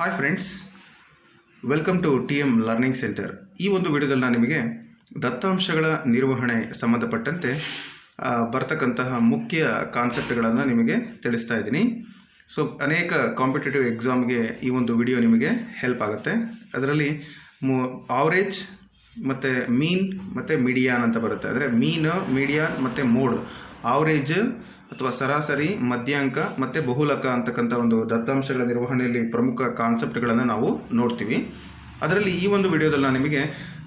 Hi friends welcome to T M learning centre ಈ ಒಂದು ವಿಡಿಯೋದಲ್ಲಿ ನಾನು ನಿಮಗೆ ದತ್ತಾಂಶಗಳ ನಿರ್ವಹಣೆ ಸಂಬಂಧಪಟ್ಟಂತೆ ಬರ್ತಕ್ಕಂತಹ ಮುಖ್ಯ ಕಾನ್ಸೆಪ್ಟ್ಗಳನ್ನು ನಿಮಗೆ ತಿಳಿಸ್ತಾ ಇದ್ದೀನಿ. ಸೊ ಅನೇಕ ಕಾಂಪಿಟೇಟಿವ್ ಎಕ್ಸಾಮ್ಗೆ ಈ ಒಂದು ವಿಡಿಯೋ ನಿಮಗೆ ಹೆಲ್ಪ್ ಆಗುತ್ತೆ. ಅದರಲ್ಲಿ ಮು ಆವ್ರೇಜ್ ಮತ್ತು ಮೀನ್ ಮತ್ತು ಮೀಡಿಯಾನ್ ಅಂತ ಬರುತ್ತೆ. ಅಂದರೆ ಮೀನ್, ಮೀಡಿಯಾನ್ ಮತ್ತು ಮೋಡ್, ಆವ್ರೇಜ್ ಅಥವಾ ಸರಾಸರಿ, ಮಧ್ಯಾಂಕ ಮತ್ತು ಬಹುಲಕ ಅಂತಕ್ಕಂಥ ಒಂದು ದತ್ತಾಂಶಗಳ ನಿರ್ವಹಣೆಯಲ್ಲಿ ಪ್ರಮುಖ ಕಾನ್ಸೆಪ್ಟ್ಗಳನ್ನು ನಾವು ನೋಡ್ತೀವಿ. ಅದರಲ್ಲಿ ಈ ಒಂದು ವಿಡಿಯೋದಲ್ಲಿ ನಾನು ನಿಮಗೆ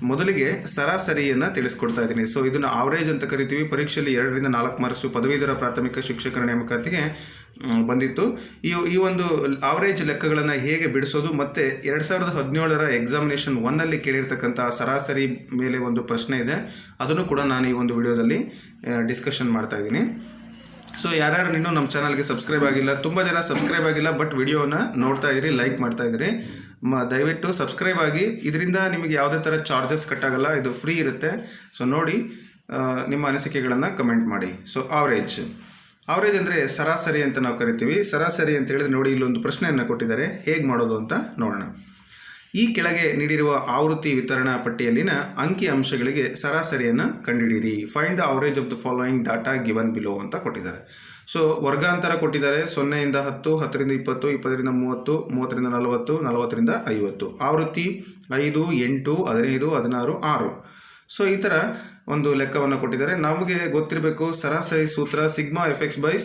ಮೊದಲಿಗೆ ಸರಾಸರಿಯನ್ನು ತಿಳಿಸ್ಕೊಡ್ತಾ ಇದ್ದೀನಿ. ಸೊ ಇದನ್ನು ಆವರೇಜ್ ಅಂತ ಕರಿತೀವಿ. ಪರೀಕ್ಷೆಯಲ್ಲಿ ಎರಡರಿಂದ ನಾಲ್ಕು ಮಾರ್ಕ್ಸು ಪದವೀಧರ ಪ್ರಾಥಮಿಕ ಶಿಕ್ಷಕರ ನೇಮಕಾತಿಗೆ ಬಂದಿತ್ತು. ಈ ಈ ಒಂದು ಆವರೇಜ್ ಲೆಕ್ಕಗಳನ್ನು ಹೇಗೆ ಬಿಡಿಸೋದು ಮತ್ತು ಎರಡು ಸಾವಿರದ ಹದಿನೇಳರ ಎಕ್ಸಾಮಿನೇಷನ್ ಒನ್ನಲ್ಲಿ ಕೇಳಿರ್ತಕ್ಕಂಥ ಸರಾಸರಿ ಮೇಲೆ ಒಂದು ಪ್ರಶ್ನೆ ಇದೆ. ಅದನ್ನು ಕೂಡ ನಾನು ಈ ಒಂದು ವಿಡಿಯೋದಲ್ಲಿ ಡಿಸ್ಕಷನ್ ಮಾಡ್ತಾ ಇದ್ದೀನಿ. ಸೊ ಯಾರ್ಯಾರು ನೀನು ನಮ್ಮ ಚಾನಲ್ಗೆ ಸಬ್ಸ್ಕ್ರೈಬ್ ಆಗಿಲ್ಲ, ತುಂಬ ಜನ ಸಬ್ಸ್ಕ್ರೈಬ್ ಆಗಿಲ್ಲ ಬಟ್ ವಿಡಿಯೋನ ನೋಡ್ತಾ ಇದ್ದೀರಿ ಲೈಕ್ ಮಾಡ್ತಾ ಇದ್ದೀರಿ ದಯವಿಟ್ಟು ಸಬ್ಸ್ಕ್ರೈಬ್ ಆಗಿ, ಇದರಿಂದ ನಿಮಗೆ ಯಾವುದೇ ಥರ ಚಾರ್ಜಸ್ ಕಟ್ಟಾಗಲ್ಲ ಇದು ಫ್ರೀ ಇರುತ್ತೆ. ಸೊ ನೋಡಿ ನಿಮ್ಮ ಅನಿಸಿಕೆಗಳನ್ನು ಕಮೆಂಟ್ ಮಾಡಿ. ಸೊ ಆವರೇಜ್ ಆವರೇಜ್ ಅಂದರೆ ಸರಾಸರಿ ಅಂತ ನಾವು ಕರಿತೀವಿ. ಸರಾಸರಿ ಅಂತ ಹೇಳಿದ್ರೆ ನೋಡಿ, ಇಲ್ಲೊಂದು ಪ್ರಶ್ನೆಯನ್ನು ಕೊಟ್ಟಿದ್ದಾರೆ. ಹೇಗೆ ಮಾಡೋದು ಅಂತ ನೋಡೋಣ. ಈ ಕೆಳಗೆ ನೀಡಿರುವ ಆವೃತ್ತಿ ವಿತರಣಾ ಪಟ್ಟಿಯಲ್ಲಿನ ಅಂಕಿ ಅಂಶಗಳಿಗೆ ಸರಾಸರಿಯನ್ನು ಕಂಡುಹಿಡಿಯಿರಿ. Find the average of the following data given below ಅಂತ ಕೊಟ್ಟಿದ್ದಾರೆ. ಸೊ ವರ್ಗಾಂತರ ಕೊಟ್ಟಿದ್ದಾರೆ. ಸೊನ್ನೆಯಿಂದ ಹತ್ತು, ಹತ್ತರಿಂದ ಇಪ್ಪತ್ತು, ಇಪ್ಪತ್ತರಿಂದ ಮೂವತ್ತು, ಮೂವತ್ತರಿಂದ ನಲವತ್ತು, ನಲವತ್ತರಿಂದ ಐವತ್ತು. ಆವೃತ್ತಿ ಐದು, ಎಂಟು, ಹದಿನೈದು, ಹದಿನಾರು, ಆರು. ಸೊ ಈ ಥರ ಒಂದು ಲೆಕ್ಕವನ್ನು ಕೊಟ್ಟಿದ್ದಾರೆ. ನಮಗೆ ಗೊತ್ತಿರಬೇಕು ಸರಾಸರಿ ಸೂತ್ರ sigma F X by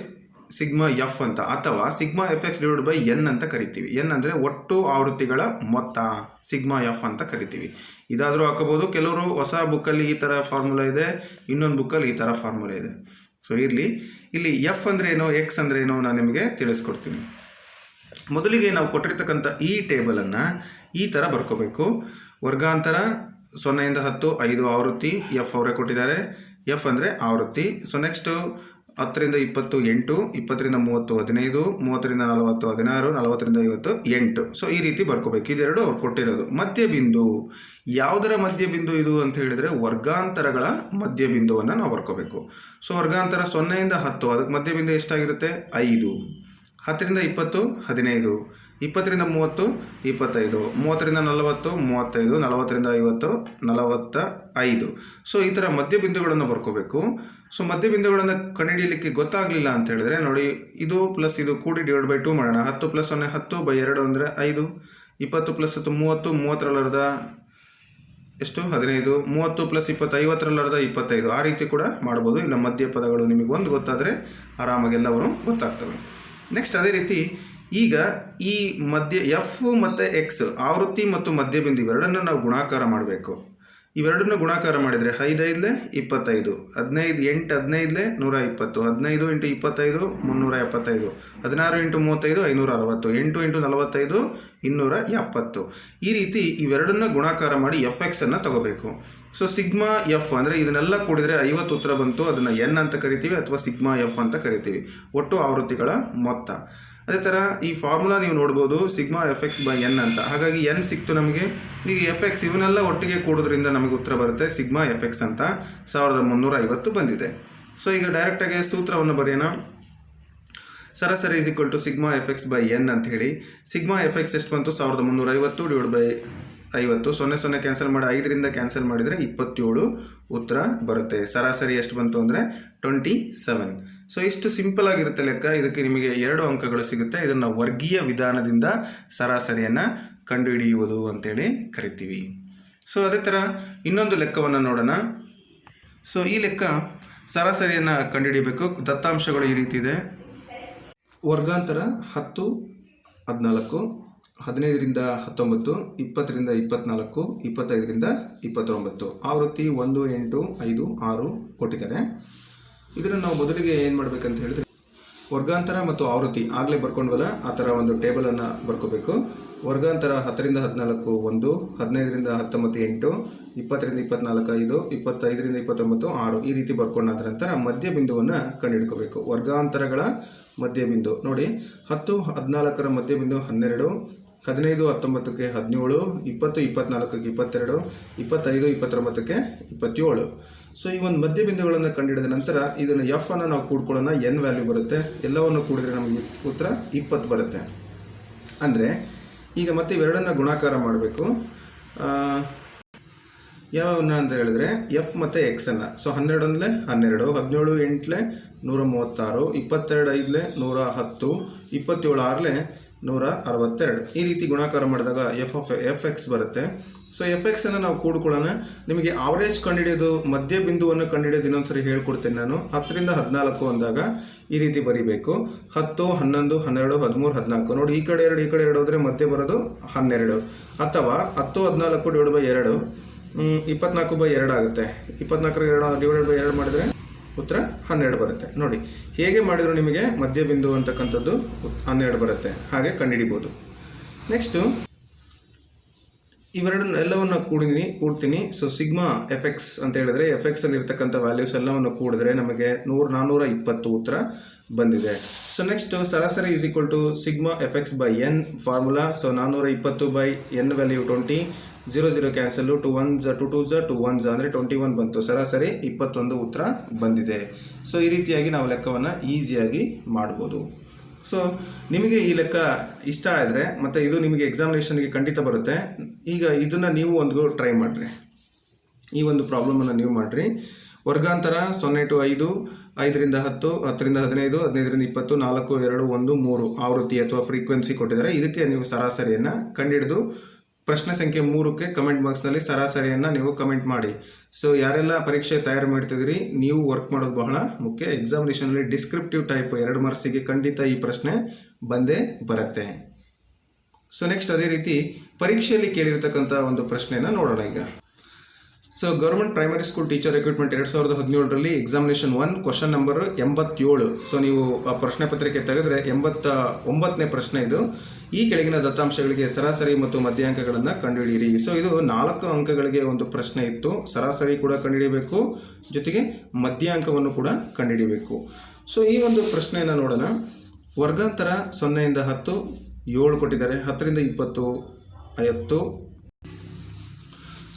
sigma F ಅಂತ ಅಥವಾ sigma F X divide by N ಅಂತ ಕರಿತೀವಿ. ಎನ್ ಅಂದರೆ ಒಟ್ಟು ಆವೃತ್ತಿಗಳ ಮೊತ್ತ. ಸಿಗ್ಮಾ ಎಫ್ ಅಂತ ಕರಿತೀವಿ. ಇದಾದರೂ ಹಾಕೋಬೋದು ಕೆಲವರು ಹೊಸ ಬುಕ್ಕಲ್ಲಿ ಈ ಥರ ಫಾರ್ಮುಲಾ ಇದೆ, ಇನ್ನೊಂದು ಬುಕ್ಕಲ್ಲಿ ಈ ಥರ ಫಾರ್ಮುಲಾ ಇದೆ. ಸೊ ಇರಲಿ. ಇಲ್ಲಿ ಎಫ್ ಅಂದರೆ ಏನು, ಎಕ್ಸ್ ಅಂದರೆ ಏನು ನಾನು ನಿಮಗೆ ತಿಳಿಸ್ಕೊಡ್ತೀನಿ. ಮೊದಲಿಗೆ ನಾವು ಕೊಟ್ಟಿರ್ತಕ್ಕಂಥ ಈ ಟೇಬಲನ್ನು ಈ ಥರ ಬರ್ಕೋಬೇಕು. ವರ್ಗಾಂತರ ಸೊನ್ನೆಯಿಂದ ಹತ್ತು, ಐದು ಆವೃತ್ತಿ ಎಫ್ ಅವರೇ ಕೊಟ್ಟಿದ್ದಾರೆ. ಎಫ್ ಅಂದರೆ ಆವೃತ್ತಿ. ಸೊ ನೆಕ್ಸ್ಟು ಹತ್ತರಿಂದ ಇಪ್ಪತ್ತು ಎಂಟು, ಇಪ್ಪತ್ತರಿಂದ ಮೂವತ್ತು ಹದಿನೈದು, ಮೂವತ್ತರಿಂದ ನಲವತ್ತು ಹದಿನಾರು, ನಲವತ್ತರಿಂದ ಐವತ್ತು ಎಂಟು. ಸೊ ಈ ರೀತಿ ಬರ್ಕೋಬೇಕು. ಇದೆರಡು ಅವ್ರು ಕೊಟ್ಟಿರೋದು. ಮಧ್ಯ ಬಿಂದು ಯಾವುದರ ಮಧ್ಯ ಬಿಂದು ಇದು ಅಂತ ಹೇಳಿದರೆ ವರ್ಗಾಂತರಗಳ ಮಧ್ಯ ಬಿಂದುವನ್ನು ನಾವು ಬರ್ಕೋಬೇಕು. ಸೊ ವರ್ಗಾಂತರ ಸೊನ್ನೆಯಿಂದ ಹತ್ತು. ಅದಕ್ಕೆ ಮಧ್ಯ ಬಿಂದು ಎಷ್ಟಾಗಿರುತ್ತೆ? ಐದು. ಹತ್ತರಿಂದ ಇಪ್ಪತ್ತು, ಹದಿನೈದು. ಇಪ್ಪತ್ತರಿಂದ ಮೂವತ್ತು, ಇಪ್ಪತ್ತೈದು. ಮೂವತ್ತರಿಂದ ನಲವತ್ತು, ಮೂವತ್ತೈದು. ನಲವತ್ತರಿಂದ ಐವತ್ತು ನಲವತ್ತ ಐದು ಸೊ ಈ ಥರ ಮಧ್ಯಬಿಂದುಗಳನ್ನು ಬರ್ಕೋಬೇಕು. ಸೊ ಮಧ್ಯಬಿಂದುಗಳನ್ನು ಕಂಡುಹಿಡಿಯಲಿಕ್ಕೆ ಗೊತ್ತಾಗಲಿಲ್ಲ ಅಂತ ಹೇಳಿದ್ರೆ, ನೋಡಿ, ಇದು ಪ್ಲಸ್ ಇದು ಕೂಡಿ ಡಿವೈಡ್ ಬೈ ಟು ಮಾಡೋಣ. ಹತ್ತು ಪ್ಲಸ್ ಸೊನ್ನೆ ಹತ್ತು ಬೈ ಎರಡು ಅಂದರೆ ಐದು. ಇಪ್ಪತ್ತು ಪ್ಲಸ್ ಹತ್ತು ಮೂವತ್ತು ಮೂವತ್ತರಲ್ಲರ್ಧ ಎಷ್ಟು? ಹದಿನೈದು. ಮೂವತ್ತು ಪ್ಲಸ್ ಇಪ್ಪತ್ತು ಐವತ್ತರಲ್ಲರ್ಧ ಇಪ್ಪತ್ತೈದು. ಆ ರೀತಿ ಕೂಡ ಮಾಡ್ಬೋದು. ಇಲ್ಲ ಮಧ್ಯ ಪದಗಳು ನಿಮಗೆ ಒಂದು ಗೊತ್ತಾದರೆ ಆರಾಮಾಗಿ ಎಲ್ಲವೂ ಗೊತ್ತಾಗ್ತವೆ. ನೆಕ್ಸ್ಟ್ ಅದೇ ರೀತಿ ಈಗ ಈ ಮಧ್ಯ ಎಫ್ ಮತ್ತು ಎಕ್ಸ್ ಆವೃತ್ತಿ ಮತ್ತು ಮಧ್ಯಬಿಂದು ಇವೆರಡನ್ನು ನಾವು ಗುಣಾಕಾರ ಮಾಡಬೇಕು. ಇವೆರಡನ್ನು ಗುಣಾಕಾರ ಮಾಡಿದರೆ ಐದೈದಲೆ ಇಪ್ಪತ್ತೈದು, ಹದಿನೈದು ಎಂಟು ಹದಿನೈದಲೆ ನೂರ ಇಪ್ಪತ್ತು ಹದಿನೈದು ಇಂಟು ಇಪ್ಪತ್ತೈದು ಮುನ್ನೂರ ಎಪ್ಪತ್ತೈದು ಹದಿನಾರು ಇಂಟು ಮೂವತ್ತೈದು ಐನೂರ ಅರವತ್ತು ಎಂಟು ಇಂಟು ನಲವತ್ತೈದು ಇನ್ನೂರ ಎಪ್ಪತ್ತು ಈ ರೀತಿ ಇವೆರಡನ್ನ ಗುಣಾಕಾರ ಮಾಡಿ ಎಫ್ ಎಕ್ಸನ್ನು ತಗೋಬೇಕು. ಸೊ ಸಿಗ್ಮಾ ಎಫ್ ಅಂದರೆ ಇದನ್ನೆಲ್ಲ ಕೂಡಿದರೆ ಐವತ್ತು ಉತ್ತರ ಬಂತು, ಅದನ್ನು ಎನ್ ಅಂತ ಕರಿತೀವಿ ಅಥವಾ ಸಿಗ್ಮಾ ಎಫ್ ಅಂತ ಕರಿತೀವಿ. ಒಟ್ಟು ಆವೃತ್ತಿಗಳ ಮೊತ್ತ. ಅದೇ ಥರ ಈ ಫಾರ್ಮುಲಾ ನೀವು ನೋಡ್ಬೋದು sigma F X by N ಅಂತ. ಹಾಗಾಗಿ ಎನ್ ಸಿಕ್ತು ನಮಗೆ. ಈಗ ಎಫ್ ಎಕ್ಸ್ ಇವನ್ನೆಲ್ಲ ಒಟ್ಟಿಗೆ ಕೂಡೋದ್ರಿಂದ ನಮಗೆ ಉತ್ತರ ಬರುತ್ತೆ ಸಿಗ್ಮಾ ಎಫ್ ಎಕ್ಸ್ ಅಂತ. ಸಾವಿರದ ಮುನ್ನೂರ ಐವತ್ತು ಬಂದಿದೆ. ಸೊ ಈಗ ಡೈರೆಕ್ಟಾಗಿ ಸೂತ್ರವನ್ನು ಬರೆಯೋಣ. ಸರಾಸರಿ is equal to sigma F X by N ಅಂತ ಹೇಳಿ. ಸಿಗ್ಮಾ ಎಫ್ ಎಕ್ಸ್ ಎಷ್ಟು ಬಂತು? ಸಾವಿರದ ಮುನ್ನೂರ ಐವತ್ತು ಡಿವೈಡ್ ಬೈ ಐವತ್ತು, ಸೊನ್ನೆ ಸೊನ್ನೆ ಕ್ಯಾನ್ಸಲ್ ಮಾಡಿ ಐದರಿಂದ ಕ್ಯಾನ್ಸಲ್ ಮಾಡಿದರೆ ಇಪ್ಪತ್ತೇಳು ಉತ್ತರ ಬರುತ್ತೆ. ಸರಾಸರಿ ಎಷ್ಟು ಬಂತು ಅಂದರೆ ಟ್ವೆಂಟಿ ಸೆವೆನ್ ಸೊ ಇಷ್ಟು ಸಿಂಪಲ್ ಆಗಿರುತ್ತೆ ಲೆಕ್ಕ. ಇದಕ್ಕೆ ನಿಮಗೆ ಎರಡು ಅಂಕಗಳು ಸಿಗುತ್ತೆ. ಇದನ್ನು ವರ್ಗೀಯ ವಿಧಾನದಿಂದ ಸರಾಸರಿಯನ್ನು ಕಂಡುಹಿಡಿಯುವುದು ಅಂತೇಳಿ ಕರಿತೀವಿ. ಸೊ ಅದೇ ಥರ ಇನ್ನೊಂದು ಲೆಕ್ಕವನ್ನು ನೋಡೋಣ. ಸೊ ಈ ಲೆಕ್ಕ ಸರಾಸರಿಯನ್ನು ಕಂಡುಹಿಡಿಯಬೇಕು ದತ್ತಾಂಶಗಳು ಈ ರೀತಿ ಇದೆ. ವರ್ಗಾಂತರ ಹತ್ತು, ಹದಿನಾಲ್ಕು. ಹದಿನೈದರಿಂದ ಹತ್ತೊಂಬತ್ತು, ಇಪ್ಪತ್ತರಿಂದ ಇಪ್ಪತ್ನಾಲ್ಕು, ಇಪ್ಪತ್ತೈದರಿಂದ ಇಪ್ಪತ್ತೊಂಬತ್ತು. ಆವೃತ್ತಿ ಒಂದು, ಎಂಟು, ಐದು, ಆರು ಕೊಟ್ಟಿದ್ದಾರೆ. ಇದನ್ನು ನಾವು ಮೊದಲಿಗೆ ಏನು ಮಾಡಬೇಕಂತ ಹೇಳಿದ್ರೆ, ವರ್ಗಾಂತರ ಮತ್ತು ಆವೃತ್ತಿ ಆಗಲೇ ಬರ್ಕೊಂಡ್ವಲ್ಲ, ಆ ಥರ ಒಂದು ಟೇಬಲನ್ನು ಬರ್ಕೋಬೇಕು. ವರ್ಗಾಂತರ ಹತ್ತರಿಂದ ಹದಿನಾಲ್ಕು, ಒಂದು, ಹದಿನೈದರಿಂದ ಹತ್ತೊಂಬತ್ತು, ಎಂಟು, ಇಪ್ಪತ್ತರಿಂದ ಇಪ್ಪತ್ನಾಲ್ಕು, ಐದು, ಇಪ್ಪತ್ತೈದರಿಂದ ಇಪ್ಪತ್ತೊಂಬತ್ತು, ಆರು ಈ ರೀತಿ ಬರ್ಕೊಂಡಾದ ನಂತರ ಮಧ್ಯ ಬಿಂದುವನ್ನು ಕಂಡುಹಿಡ್ಕೋಬೇಕು. ವರ್ಗಾಂತರಗಳ ಮಧ್ಯಬಿಂದು ನೋಡಿ, ಹತ್ತು, ಹದಿನಾಲ್ಕರ ಮಧ್ಯಬಿಂದು ಹನ್ನೆರಡು ಹದಿನೈದು, ಹತ್ತೊಂಬತ್ತಕ್ಕೆ ಹದಿನೇಳು, ಇಪ್ಪತ್ತು, ಇಪ್ಪತ್ನಾಲ್ಕಕ್ಕೆ ಇಪ್ಪತ್ತೆರಡು, ಇಪ್ಪತ್ತೈದು, ಇಪ್ಪತ್ತೊಂಬತ್ತಕ್ಕೆ ಇಪ್ಪತ್ತೇಳು. ಸೊ ಈ ಒಂದು ಮಧ್ಯಬಿಂದುಗಳನ್ನು ಕಂಡುಹಿಡಿದ ನಂತರ ಇದನ್ನು ಎಫ್ ಅನ್ನು ನಾವು ಕೂಡ್ಕೊಳ್ಳೋಣ. ಎನ್ ವ್ಯಾಲ್ಯೂ ಬರುತ್ತೆ. ಎಲ್ಲವನ್ನು ಕೂಡಿದ್ರೆ ನಮಗೆ ಉತ್ತರ ಇಪ್ಪತ್ತು ಬರುತ್ತೆ. ಅಂದರೆ, ಈಗ ಮತ್ತೆ ಇವೆರಡನ್ನು ಗುಣಾಕಾರ ಮಾಡಬೇಕು. ಯಾವನ್ನ ಅಂತ ಹೇಳಿದ್ರೆ ಎಫ್ ಮತ್ತು ಎಕ್ಸನ್ನು ಸೊ ಹನ್ನೆರಡೊಂದ್ಲೆ ಹನ್ನೆರಡು, ಹದಿನೇಳು ಎಂಟಲೆ ನೂರ ಮೂವತ್ತಾರು ಇಪ್ಪತ್ತೆರಡು ಐದಲೆ ನೂರ ಹತ್ತು ಇಪ್ಪತ್ತೇಳು ಆರಲೆ ನೂರ ಅರವತ್ತೆರಡು ಈ ರೀತಿ ಗುಣಾಕಾರ ಮಾಡಿದಾಗ ಎಫ್ ಆಫ್ ಎಫ್ ಎಕ್ಸ್ ಬರುತ್ತೆ. ಸೊ ಎಫ್ ಎಕ್ಸನ್ನು ನಾವು ಕೂಡ್ಕೊಳ್ಳೋಣ. ನಿಮಗೆ ಆವರೇಜ್ ಕಂಡುಹಿಡಿಯೋದು, ಮಧ್ಯ ಬಿಂದುವನ್ನು ಕಂಡುಹಿಡಿಯೋದು ಇನ್ನೊಂದ್ಸರಿ ಹೇಳ್ಕೊಡ್ತೇನೆ ನಾನು. ಹತ್ತರಿಂದ ಹದಿನಾಲ್ಕು ಅಂದಾಗ ಈ ರೀತಿ ಬರೀಬೇಕು. ಹತ್ತು, ಹನ್ನೊಂದು, ಹನ್ನೆರಡು, ಹದಿಮೂರು, ಹದಿನಾಲ್ಕು. ನೋಡಿ, ಈ ಕಡೆ ಎರಡು, ಈ ಕಡೆ ಎರಡು ಹೋದರೆ ಮಧ್ಯೆ ಬರೋದು ಹನ್ನೆರಡು. ಅಥವಾ ಹತ್ತು, ಹದಿನಾಲ್ಕು ಡಿವೈಡ್ ಬೈ ಎರಡು. ಇಪ್ಪತ್ನಾಲ್ಕು ಬೈ ಎರಡು ಆಗುತ್ತೆ. ಇಪ್ಪತ್ನಾಲ್ಕರ ಎರಡು ಡಿವೈಡ್ ಬೈ ಎರಡು ಮಾಡಿದ್ರೆ? ಉತ್ತರ ಹನ್ನೆರಡು ಬರುತ್ತೆ. ನೋಡಿ, ಹೇಗೆ ಮಾಡಿದ್ರು ನಿಮಗೆ ಮಧ್ಯಬಿಂದು ಅಂತಕ್ಕಂಥದ್ದು ಹನ್ನೆರಡು ಬರುತ್ತೆ. ಹಾಗೆ ಕಂಡುಹಿಡಿಬೋದು. ನೆಕ್ಸ್ಟು ಇವೆರಡನ್ನ ಎಲ್ಲವನ್ನ ಕೂಡಿನಿ ಕೂಡ್ತೀನಿ. ಸೊ ಸಿಗ್ಮಾ ಎಫ್ ಎಕ್ಸ್ ಅಂತ ಹೇಳಿದ್ರೆ ಎಫ್ ಎಕ್ಸ್ ಅಲ್ಲಿ ಇರ್ತಕ್ಕಂಥ ವ್ಯಾಲ್ಯೂಸ್ ಎಲ್ಲವನ್ನು ಕೂಡಿದ್ರೆ ನಮಗೆ ನೂರ ನಾನ್ನೂರ ಇಪ್ಪತ್ತು ಉತ್ತರ ಬಂದಿದೆ. ಸೊ ನೆಕ್ಸ್ಟ್ ಸರಾಸರಿ is equal to sigma F X by N formula so ನಾನ್ನೂರ ಇಪ್ಪತ್ತು by N value twenty zero zero cancel two one ಝ two two ಝ ಟು ಒನ್ ಝ ಅಂದರೆ ಟ್ವೆಂಟಿ ಒನ್ ಬಂತು. ಸರಾಸರಿ ಇಪ್ಪತ್ತೊಂದು ಉತ್ತರ ಬಂದಿದೆ. ಸೊ ಈ ರೀತಿಯಾಗಿ ನಾವು ಲೆಕ್ಕವನ್ನು ಈಸಿಯಾಗಿ ಮಾಡ್ಬೋದು. ಸೊ ನಿಮಗೆ ಈ ಲೆಕ್ಕ ಇಷ್ಟ ಆದರೆ ಮತ್ತು ಇದು ನಿಮಗೆ ಎಕ್ಸಾಮಿನೇಷನ್ಗೆ ಖಂಡಿತ ಬರುತ್ತೆ. ಈಗ ಇದನ್ನು ನೀವು ಒಂದು ಟ್ರೈ ಮಾಡಿರಿ. ಈ ಒಂದು ಪ್ರಾಬ್ಲಮನ್ನು ನೀವು ಮಾಡಿರಿ. ವರ್ಗಾಂತರ ಸೊನ್ನೆ ಟು ಐದು, ಐದರಿಂದ ಹತ್ತು, ಹತ್ತರಿಂದ ಹದಿನೈದು, ಹದಿನೈದರಿಂದ ಇಪ್ಪತ್ತು, ನಾಲ್ಕು, ಎರಡು, ಒಂದು, ಮೂರು ಆವೃತ್ತಿ ಅಥವಾ ಫ್ರೀಕ್ವೆನ್ಸಿ ಕೊಟ್ಟಿದ್ದಾರೆ. ಇದಕ್ಕೆ ನೀವು ಸರಾಸರಿಯನ್ನು ಕಂಡುಹಿಡಿದು ಪ್ರಶ್ನೆ ಸಂಖ್ಯೆ ಮೂರಕ್ಕೆ ಕಮೆಂಟ್ ಬಾಕ್ಸ್ನಲ್ಲಿ ಸರಾಸರಿಯನ್ನು ನೀವು ಕಮೆಂಟ್ ಮಾಡಿ. ಸೊ ಯಾರೆಲ್ಲ ಪರೀಕ್ಷೆ ತಯಾರು ಮಾಡ್ತಿದ್ದೀರಿ, ನೀವು ವರ್ಕ್ ಮಾಡೋದು ಬಹಳ ಮುಖ್ಯ. ಎಕ್ಸಾಮಿನೇಷನಲ್ಲಿ ಡಿಸ್ಕ್ರಿಪ್ಟಿವ್ ಟೈಪ್ ಎರಡು ಮಾರ್ಕ್ಸಿಗೆ ಖಂಡಿತ ಈ ಪ್ರಶ್ನೆ ಬಂದೇ ಬರುತ್ತೆ. ಸೊ ನೆಕ್ಸ್ಟ್ ಅದೇ ರೀತಿ ಪರೀಕ್ಷೆಯಲ್ಲಿ ಕೇಳಿರ್ತಕ್ಕಂಥ ಒಂದು ಪ್ರಶ್ನೆಯನ್ನು ನೋಡೋಣ ಈಗ. So government primary school teacher recruitment ಎರಡು ಸಾವಿರದ ಹದಿನೇಳರಲ್ಲಿ ಎಕ್ಸಾಮಿನೇಷನ್ ಒನ್ ಕ್ವಶನ್ ನಂಬರ್ ಎಂಬತ್ತೇಳು. ಸೊ ನೀವು ಪ್ರಶ್ನೆ ಪತ್ರಿಕೆ ತೆಗೆದ್ರೆ ಎಂಬತ್ತ ಒಂಬತ್ತನೇ ಪ್ರಶ್ನೆ ಇದು. ಈ ಕೆಳಗಿನ ದತ್ತಾಂಶಗಳಿಗೆ ಸರಾಸರಿ ಮತ್ತು ಮಧ್ಯಾಂಕಗಳನ್ನು ಕಂಡುಹಿಡಿಯಿರಿ. ಸೊ ಇದು ನಾಲ್ಕು ಅಂಕಗಳಿಗೆ ಒಂದು ಪ್ರಶ್ನೆ ಇತ್ತು. ಸರಾಸರಿ ಕೂಡ ಕಂಡುಹಿಡಿಯಬೇಕು. ಜೊತೆಗೆ ಮಧ್ಯಾಂಕವನ್ನು ಕೂಡ ಕಂಡುಹಿಡಿಯಬೇಕು. ಸೊ ಈ ಒಂದು ಪ್ರಶ್ನೆಯನ್ನು ನೋಡೋಣ. ವರ್ಗಾಂತರ ಸೊನ್ನೆಯಿಂದ ಹತ್ತು, ಏಳು ಕೊಟ್ಟಿದ್ದಾರೆ. ಹತ್ತರಿಂದ ಇಪ್ಪತ್ತು, ಐವತ್ತು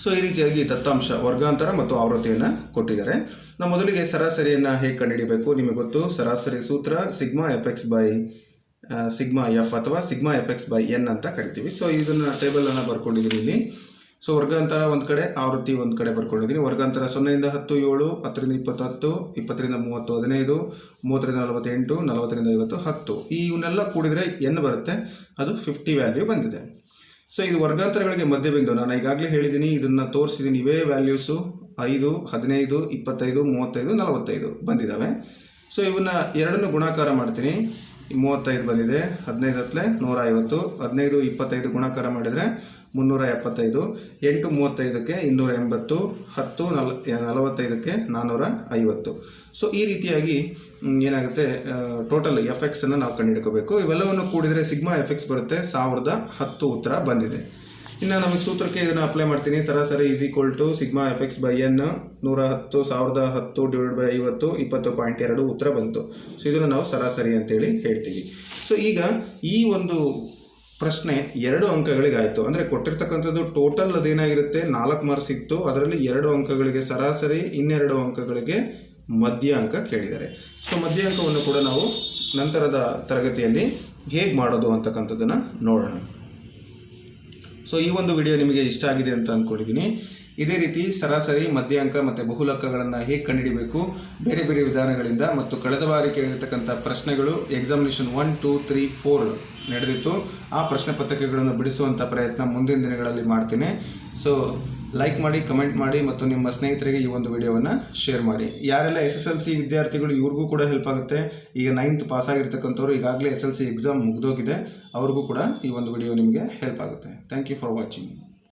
ಸೊ ಈ ರೀತಿಯಾಗಿ ದತ್ತಾಂಶ, ವರ್ಗಾಂತರ ಮತ್ತು ಆವೃತ್ತಿಯನ್ನು ಕೊಟ್ಟಿದ್ದಾರೆ. ನಾವು ಮೊದಲಿಗೆ ಸರಾಸರಿಯನ್ನು ಹೇಗೆ ಕಂಡುಹಿಡಿಯಬೇಕು ನಿಮಗೆ ಗೊತ್ತು, ಸರಾಸರಿ ಸೂತ್ರ sigma F X by sigma F ಅಥವಾ sigma F X by N ಅಂತ ಕರಿತೀವಿ. ಸೊ ಇದನ್ನು ಟೇಬಲನ್ನು ಬರ್ಕೊಂಡಿದ್ದೀನಿ ಇಲ್ಲಿ. ಸೊ ವರ್ಗಾಂತರ ಒಂದು ಕಡೆ, ಆವೃತ್ತಿ ಒಂದು ಕಡೆ ಬರ್ಕೊಂಡಿದ್ದೀನಿ ವರ್ಗಾಂತರ ಸೊನ್ನೆಯಿಂದ ಹತ್ತು, ಏಳು, ಹತ್ತರಿಂದ ಇಪ್ಪತ್ತತ್ತು, ಇಪ್ಪತ್ತರಿಂದ ಮೂವತ್ತು, ಹದಿನೈದು, ಮೂವತ್ತರಿಂದ ನಲವತ್ತೆಂಟು, ನಲವತ್ತರಿಂದ ಐವತ್ತು, ಹತ್ತು. ಇವನ್ನೆಲ್ಲ ಕೂಡಿದರೆ ಎನ್ ಬರುತ್ತೆ. ಅದು ಫಿಫ್ಟಿ ವ್ಯಾಲ್ಯೂ ಬಂದಿದೆ. ಸೊ ಇದು ವರ್ಗಾಂತರಗಳಿಗೆ ಮಧ್ಯಬಿಂದು ನಾನು ಈಗಾಗಲೇ ಹೇಳಿದ್ದೀನಿ ಇದನ್ನು ತೋರಿಸಿದ್ದೀನಿ ಇವೇ ವ್ಯಾಲ್ಯೂಸು ಐದು, ಹದಿನೈದು, ಇಪ್ಪತ್ತೈದು, ಮೂವತ್ತೈದು, ನಲವತ್ತೈದು ಬಂದಿದ್ದಾವೆ ಸೊ ಇವನ್ನ ಎರಡನ್ನು ಗುಣಾಕಾರ ಮಾಡ್ತೀನಿ. ಮೂವತ್ತೈದು ಬಂದಿದೆ, ಹದಿನೈದು ಹತ್ತಲೆ ನೂರ ಐವತ್ತು ಹದಿನೈದು, ಇಪ್ಪತ್ತೈದು ಗುಣಾಕಾರ ಮಾಡಿದರೆ ಮುನ್ನೂರ ಎಪ್ಪತ್ತೈದು ಎಂಟು ಮೂವತ್ತೈದಕ್ಕೆ ಇನ್ನೂರ ಎಂಬತ್ತು ಹತ್ತು ನಲ್ ನಲವತ್ತೈದಕ್ಕೆ ನಾನ್ನೂರ ಐವತ್ತು ಸೊ ಈ ರೀತಿಯಾಗಿ ಏನಾಗುತ್ತೆ ಟೋಟಲ್ ಎಫ್ ಎಕ್ಸನ್ನು ನಾವು ಕಂಡುಹಿಡ್ಕೋಬೇಕು ಇವೆಲ್ಲವನ್ನು ಕೂಡಿದರೆ ಸಿಗ್ಮಾ ಎಫ್ ಎಕ್ಸ್ ಬರುತ್ತೆ, ಸಾವಿರದ ಹತ್ತು ಉತ್ತರ ಬಂದಿದೆ. ಇನ್ನು ನಮಗೆ ಸೂತ್ರಕ್ಕೆ ಇದನ್ನು ಅಪ್ಲೈ ಮಾಡ್ತೀನಿ. ಸರಾಸರಿ is equal to sigma F X by N ನೂರ ಹತ್ತು ಸಾವಿರದ ಹತ್ತು ಡಿವೈಡ್ ಬೈ ಐವತ್ತು, ಇಪ್ಪತ್ತು ಪಾಯಿಂಟ್ ಎರಡು ಉತ್ತರ ಬಂತು. ಸೊ ಇದನ್ನು ನಾವು ಸರಾಸರಿ ಅಂತೇಳಿ ಹೇಳ್ತೀವಿ. ಸೊ ಈಗ ಈ ಒಂದು ಪ್ರಶ್ನೆ ಎರಡು ಅಂಕಗಳಿಗೆ ಆಯಿತು ಅಂದರೆ ಕೊಟ್ಟಿರ್ತಕ್ಕಂಥದ್ದು ಟೋಟಲ್ ಅದೇನಾಗಿರುತ್ತೆ? ನಾಲ್ಕು ಮಾರ್ಕ್ಸ್ ಇತ್ತು. ಅದರಲ್ಲಿ ಎರಡು ಅಂಕಗಳಿಗೆ ಸರಾಸರಿ, ಇನ್ನೆರಡು ಅಂಕಗಳಿಗೆ ಮಧ್ಯ ಅಂಕ ಕೇಳಿದ್ದಾರೆ. ಸೊ ಮಧ್ಯ ಅಂಕವನ್ನು ಕೂಡ ನಾವು ನಂತರದ ತರಗತಿಯಲ್ಲಿ ಹೇಗೆ ಮಾಡೋದು ಅಂತಕ್ಕಂಥದ್ದನ್ನು ನೋಡೋಣ. ಸೊ ಈ ಒಂದು ವಿಡಿಯೋ ನಿಮಗೆ ಇಷ್ಟ ಆಗಿದೆ ಅಂತ ಅಂದ್ಕೊಂಡಿದ್ದೀನಿ ಇದೇ ರೀತಿ ಸರಾಸರಿ, ಮಧ್ಯಾಂಕ ಮತ್ತು ಬಹುಲಕಗಳನ್ನು ಹೇಗೆ ಕಂಡುಹಿಡಿಬೇಕು? ಬೇರೆ ಬೇರೆ ವಿಧಾನಗಳಿಂದ ಮತ್ತು ಕಳೆದ ಬಾರಿ ಕೇಳಿರ್ತಕ್ಕಂಥ ಪ್ರಶ್ನೆಗಳು examination one two three four ನಡೆದಿತ್ತು. ಆ ಪ್ರಶ್ನೆ ಪತ್ರಿಕೆಗಳನ್ನು ಬಿಡಿಸುವಂಥ ಪ್ರಯತ್ನ ಮುಂದಿನ ದಿನಗಳಲ್ಲಿ ಮಾಡ್ತೀನಿ. ಸೊ ಲೈಕ್ ಮಾಡಿ ಕಮೆಂಟ್ ಮಾಡಿ ಮತ್ತು ನಿಮ್ಮ ಸ್ನೇಹಿತರಿಗೆ ಈ ಒಂದು ವಿಡಿಯೋವನ್ನು ಶೇರ್ ಮಾಡಿ. ಯಾರೆಲ್ಲ ಎಸ್ ಎಸ್ ಎಲ್ ಸಿ ವಿದ್ಯಾರ್ಥಿಗಳು ಇವ್ರಿಗೂ ಕೂಡ ಹೆಲ್ಪ್ ಆಗುತ್ತೆ. ಈಗ ನೈನ್ತ್ ಪಾಸ್ ಆಗಿರ್ತಕ್ಕಂಥವ್ರು ಈಗಾಗಲೇ ಎಸ್ ಎಲ್ ಸಿ ಎಕ್ಸಾಮ್ ಮುಗಿದೋಗಿದೆ. ಅವ್ರಿಗೂ ಕೂಡ ಈ ಒಂದು ವಿಡಿಯೋ ನಿಮಗೆ ಹೆಲ್ಪ್ ಆಗುತ್ತೆ. Thank you for watching